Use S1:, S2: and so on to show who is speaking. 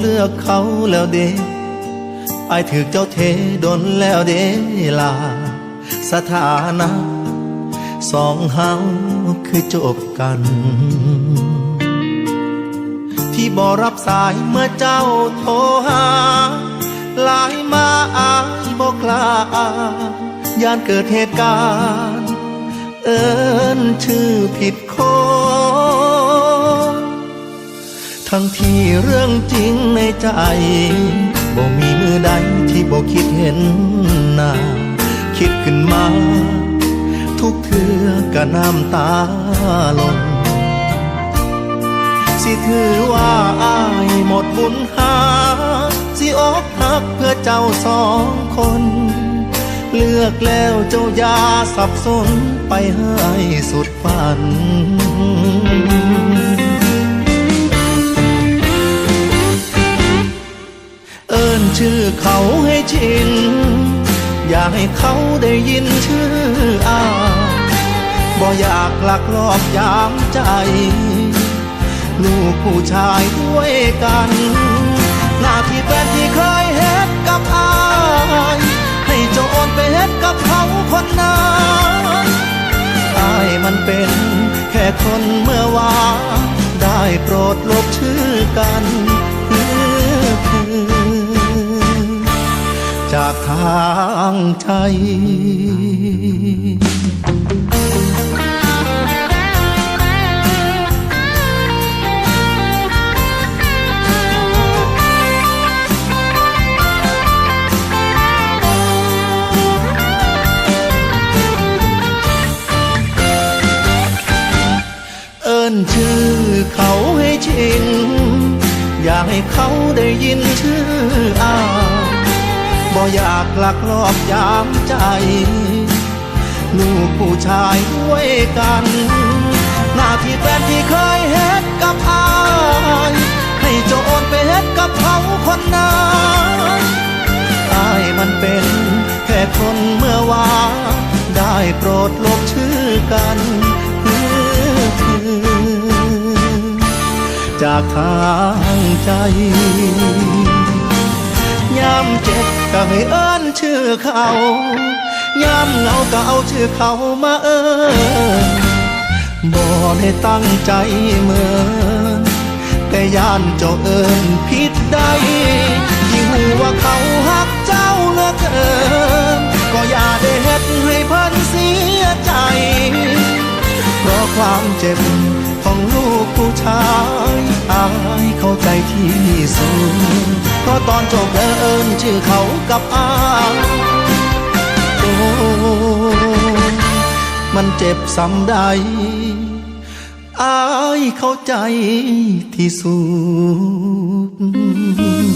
S1: เลือกเขาแล้วเด้ไอถือเจ้าเทดนแล้วเด้ลา สถานะ สองเฮาคือจบกัน ที่บอรับสายเมื่อเจ้าโทรหาหลายมาอายบอกลายานเกิดเหตุการณ์ เอินชื่อผิดคน ทั้งที่เรื่องจริงในใจบ่มีมือใดที่บ่คิดเห็นหน้า คิดขึ้นมา ทุกเทือก็น้ำตาลงสิถือว่าอายหมดบุญหา สิอกหักเพื่อเจ้าสองคน เลือกแล้วเจ้ายาสับสนไปให้สุดฝัน ชิน อยากให้เขาได้ยินชื่ออาบ่อยากหลักลอบยามใจ ลูกผู้ชายด้วยกัน หน้าที่แฟนที่เคยเฮ็ดกับอาย ให้เจ้าโอนไปเฮ็ดกับเขาคนนั้นอายมันเป็นแค่คนเมื่อวานได้โปรดลบชื่อกัน ทางใจเอิ้นชื่อเขาให้ชิน อยากให้เขาได้ยินชื่อ บ่อยากหลักลอบยามใจ ลูกผู้ชายด้วยกัน หน้าที่แฟนที่เคยเฮ็ดกับอายให้เจ้าโอนไปเฮ็ดกับเขาคนนั้นอายมันเป็นแค่คนเมื่อวานได้โปรดลบชื่อกันจากทางใจยามเจ็บ ก็ให้เอิ้นชื่อเขายามเหงาก็เอาชื่อเขามาเอิ้นบ่ได้ตั้งใจเหมือนแต่ย่านเจ้าเอิ้นผิดใดยิ่งหูว่าเขาหักเจ้าเหลือเกินก็อย่าได้เฮ็ดให้เพิ่นเสียใจ เพราะความเจ็บของลูกผู้ชายอายเข้าใจที่สุด ตอนจบเอิญชื่อเขากับอาโอ้มันเจ็บซ้ำใดอายเข้าใจที่สุด